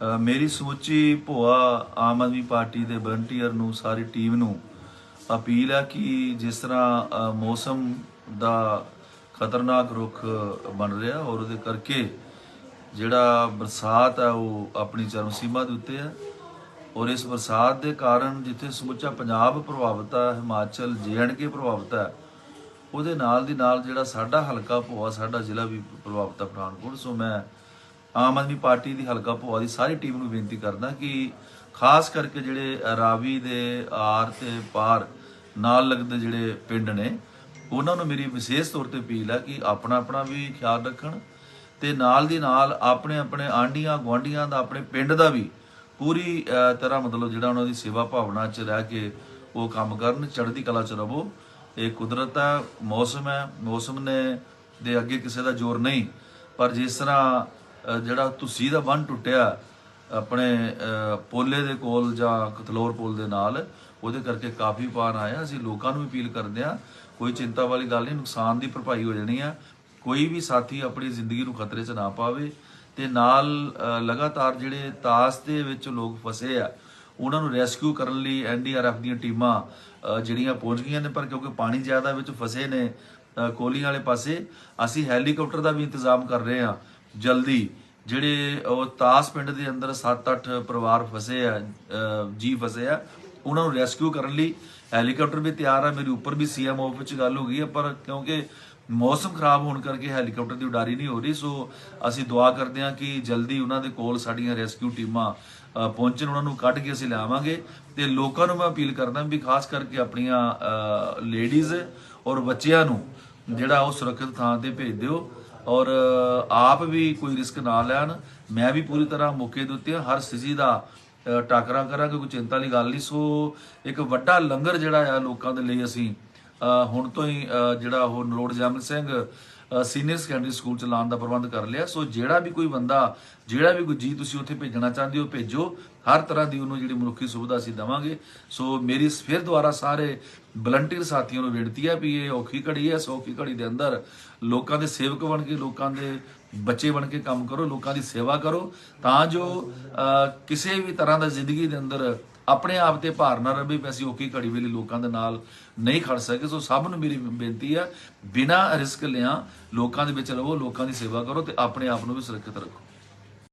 ਮੇਰੀ ਸਮੁੱਚੀ ਭੋਆ ਆਮ ਆਦਮੀ ਪਾਰਟੀ ਦੇ ਵਲੰਟੀਅਰ ਨੂੰ, ਸਾਰੀ ਟੀਮ ਨੂੰ ਅਪੀਲ ਹੈ ਕਿ ਜਿਸ ਤਰ੍ਹਾਂ ਮੌਸਮ ਦਾ ਖਤਰਨਾਕ ਰੁਖ ਬਣ ਰਿਹਾ ਔਰ ਉਹਦੇ ਕਰਕੇ ਜਿਹੜਾ ਬਰਸਾਤ ਹੈ, ਉਹ ਆਪਣੀ ਚਰਮ ਸੀਮਾ ਦੇ ਉੱਤੇ ਹੈ ਔਰ ਇਸ ਬਰਸਾਤ ਦੇ ਕਾਰਨ ਜਿੱਥੇ ਸਮੁੱਚਾ ਪੰਜਾਬ ਪ੍ਰਭਾਵਿਤ ਹੈ, ਹਿਮਾਚਲ ਕੇ ਪ੍ਰਭਾਵਿਤ ਹੈ, ਉਹਦੇ ਨਾਲ ਦੀ ਨਾਲ ਜਿਹੜਾ ਸਾਡਾ ਹਲਕਾ ਭੋਆ, ਸਾਡਾ ਜ਼ਿਲ੍ਹਾ ਵੀ ਪ੍ਰਭਾਵਿਤ ਹੈ ਪਠਾਨਕੋਟ, ਸੋ ਮੈਂ ਆਮ ਆਦਮੀ ਪਾਰਟੀ ਦੀ ਹਲਕਾ ਭੋਆ ਦੀ ਸਾਰੀ ਟੀਮ ਨੂੰ ਬੇਨਤੀ ਕਰਦਾ ਕਿ ਖਾਸ ਕਰਕੇ ਜਿਹੜੇ ਰਾਵੀ ਦੇ ਆਰ ਤੇ ਪਾਰ ਨਾਲ ਲੱਗਦੇ ਜਿਹੜੇ ਪਿੰਡ ਨੇ, ਉਹਨਾਂ ਨੂੰ ਮੇਰੀ ਵਿਸ਼ੇਸ਼ ਤੌਰ ਤੇ ਅਪੀਲ ਹੈ ਕਿ ਆਪਣਾ ਆਪਣਾ ਵੀ ਖਿਆਲ ਰੱਖਣ ਤੇ ਨਾਲ ਦੀ ਨਾਲ ਆਪਣੇ ਆਪਣੇ ਆਂਡੀਆਂ ਗੁਆਂਢੀਆਂ ਦਾ, ਆਪਣੇ ਪਿੰਡ ਦਾ ਵੀ ਪੂਰੀ ਤਰ੍ਹਾਂ ਮਤਲਬ ਜਿਹੜਾ ਉਹਨਾਂ ਦੀ ਸੇਵਾ ਭਾਵਨਾ ਚ ਰਹਿ ਕੇ ਉਹ ਕੰਮ ਕਰਨ, ਚੜ੍ਹਦੀ ਕਲਾ ਚ ਰਵੋ ਇਹ ਕੁਦਰਤ ਹੈ, ਮੌਸਮ ਹੈ, ਮੌਸਮ ਨੇ ਦੇ ਅੱਗੇ ਕਿਸੇ ਦਾ ਜ਼ੋਰ ਨਹੀਂ, ਪਰ ਜਿਸ ਤਰ੍ਹਾਂ ਜਿਹੜਾ ਤੁਸੀਂ ਦਾ ਬੰਨ ਟੁੱਟਿਆ ਆਪਣੇ ਪੋਲੇ ਦੇ ਕੋਲ ਜਾਂ ਕਤਲੌਰ ਪੁਲ ਦੇ ਨਾਲ ਉਹਦੇ ਕਰਕੇ ਕਾਫੀ ਪਾਣ ਆਇਆ ਅਸੀਂ ਲੋਕਾਂ ਨੂੰ ਅਪੀਲ ਕਰਦੇ ਆ ਕੋਈ ਚਿੰਤਾ ਵਾਲੀ ਗੱਲ ਨਹੀਂ ਨੁਕਸਾਨ ਦੀ ਭਰਪਾਈ ਹੋ ਜਾਣੀ ਆ। ਕੋਈ ਵੀ ਸਾਥੀ ਆਪਣੀ ਜ਼ਿੰਦਗੀ ਨੂੰ ਖਤਰੇ 'ਚ ਨਾ ਪਾਵੇ ਤੇ ਨਾਲ ਲਗਾਤਾਰ ਜਿਹੜੇ ਤਾਸ ਦੇ ਵਿੱਚ ਲੋਕ ਫਸੇ ਆ ਉਹਨਾਂ ਨੂੰ ਰੈਸਕਿਊ ਕਰਨ ਲਈ ਐਨਡੀਆਰਐਫ ਦੀਆਂ ਟੀਮਾਂ ਜਿਹੜੀਆਂ ਪਹੁੰਚ ਗਈਆਂ ਨੇ ਪਰ ਕਿਉਂਕਿ ਪਾਣੀ ਜ਼ਿਆਦਾ ਵਿੱਚ ਫਸੇ ਨੇ ਅਹ, ਕੋਲੀ ਵਾਲੇ ਪਾਸੇ ਅਸੀਂ ਹੈਲੀਕਾਪਟਰ ਦਾ ਵੀ ਇੰਤਜ਼ਾਮ ਕਰ ਰਹੇ ਹਾਂ ਜਲਦੀ ਜਿਹੜੇ ਉਹ ਤਾਸ ਪਿੰਡ ਦੇ ਅੰਦਰ 7-8 ਪਰਿਵਾਰ ਫਸੇ ਆ ਜੀ ਫਸੇ ਆ, ਉਹਨਾਂ ਨੂੰ ਰੈਸਕਿਊ ਕਰਨ ਲਈ ਹੈਲੀਕਾਪਟਰ ਵੀ ਤਿਆਰ ਆ, ਮੇਰੀ ਉੱਪਰ ਵੀ ਸੀਐਮ ਆਫਿਸ ਵਿੱਚ ਗੱਲ ਹੋ ਗਈ ਹੈ ਪਰ ਕਿਉਂਕਿ ਮੌਸਮ ਖਰਾਬ ਹੋਣ ਕਰਕੇ ਹੈਲੀਕਾਪਟਰ ਦੀ ਉਡਾਰੀ ਨਹੀਂ ਹੋ ਰਹੀ, ਸੋ ਅਸੀਂ ਦੁਆ ਕਰਦੇ ਹਾਂ ਕਿ ਜਲਦੀ ਉਹਨਾਂ ਦੇ ਕੋਲ ਸਾਡੀਆਂ ਰੈਸਕਿਊ ਟੀਮਾਂ ਪਹੁੰਚਣ, ਉਹਨਾਂ ਨੂੰ ਕੱਢ ਕੇ ਅਸੀਂ ਲਿਆਵਾਂਗੇ ਤੇ ਲੋਕਾਂ ਨੂੰ ਮੈਂ ਅਪੀਲ ਕਰਦਾ ਵੀ ਖਾਸ ਕਰਕੇ ਆਪਣੀਆਂ ਲੇਡੀਜ਼ ਔਰ ਬੱਚਿਆਂ ਨੂੰ ਜਿਹੜਾ ਉਹ ਸੁਰੱਖਿਅਤ ਥਾਂ ਤੇ ਭੇਜ ਦਿਓ। ਔਰ ਆਪ ਵੀ ਕੋਈ ਰਿਸਕ ਨਾ ਲੈਣ। ਮੈਂ ਵੀ ਪੂਰੀ ਤਰ੍ਹਾਂ ਮੌਕੇ ਦੇ ਉੱਤੇ ਹਰ ਸਥਿਤੀ ਦਾ ਟਾਕਰਾ ਕਰਾਂਗੇ, ਕੋਈ ਚਿੰਤਾ ਵਾਲੀ ਗੱਲ ਨਹੀਂ। ਸੋ, ਇੱਕ ਵੱਡਾ ਲੰਗਰ ਜਿਹੜਾ ਆ ਲੋਕਾਂ ਦੇ ਲਈ ਅਸੀਂ ਹੁਣ ਤੋਂ ਹੀ ਜਿਹੜਾ ਉਹ Narot Jamal Singh senior secondary school ਚ ਲਾਉਣ ਦਾ ਪ੍ਰਬੰਧ ਕਰ ਲਿਆ। ਸੋ ਜਿਹੜਾ ਵੀ ਕੋਈ ਬੰਦਾ, ਜਿਹੜਾ ਵੀ ਕੋਈ ਜੀ ਤੁਸੀਂ ਉੱਥੇ ਭੇਜਣਾ ਚਾਹੁੰਦੇ ਹੋ, ਭੇਜੋ। ਹਰ ਤਰ੍ਹਾਂ ਦੀ ਉਹਨੂੰ ਜਿਹੜੀ ਮਨੁੱਖੀ ਸੁਵਿਧਾ ਅਸੀਂ ਦਵਾਂਗੇ। ਸੋ ਮੇਰੀ ਫਿਰ ਦੁਆਰਾ ਸਾਰੇ ਵਲੰਟੀਅਰ ਸਾਥੀਆਂ ਨੂੰ ਬੇਨਤੀ ਹੈ ਵੀ ਇਹ ਔਖੀ ਘੜੀ ਹੈ। ਸੋ ਔਖੀ ਘੜੀ ਦੇ ਅੰਦਰ ਲੋਕਾਂ ਦੇ ਸੇਵਕ ਬਣ ਕੇ, ਲੋਕਾਂ ਦੇ ਬੱਚੇ ਬਣ ਕੇ ਕੰਮ ਕਰੋ, ਲੋਕਾਂ ਦੀ ਸੇਵਾ ਕਰੋ। ਤਾਂ ਜੋ ਕਿਸੇ ਵੀ ਤਰ੍ਹਾਂ ਦਾ ਜ਼ਿੰਦਗੀ ਦੇ ਅੰਦਰ ਆਪਣੇ ਆਪ ਤੇ ਭਾਰ ਨਾ ਰਵੇ ਵੀ ਅਸੀਂ ਔਖੀ ਘੜੀ ਵੇਲੇ ਲੋਕਾਂ ਦੇ ਨਾਲ ਨਹੀਂ ਖੜ ਸਕੇ। ਸੋ ਸਭ ਨੂੰ ਮੇਰੀ ਬੇਨਤੀ ਹੈ, ਬਿਨਾਂ ਰਿਸਕ ਲਿਆ ਲੋਕਾਂ ਦੇ ਵਿੱਚ ਰਹੋ, ਲੋਕਾਂ ਦੀ ਸੇਵਾ ਕਰੋ ਤੇ ਆਪਣੇ ਆਪ ਨੂੰ ਵੀ ਸੁਰੱਖਿਅਤ ਰੱਖੋ।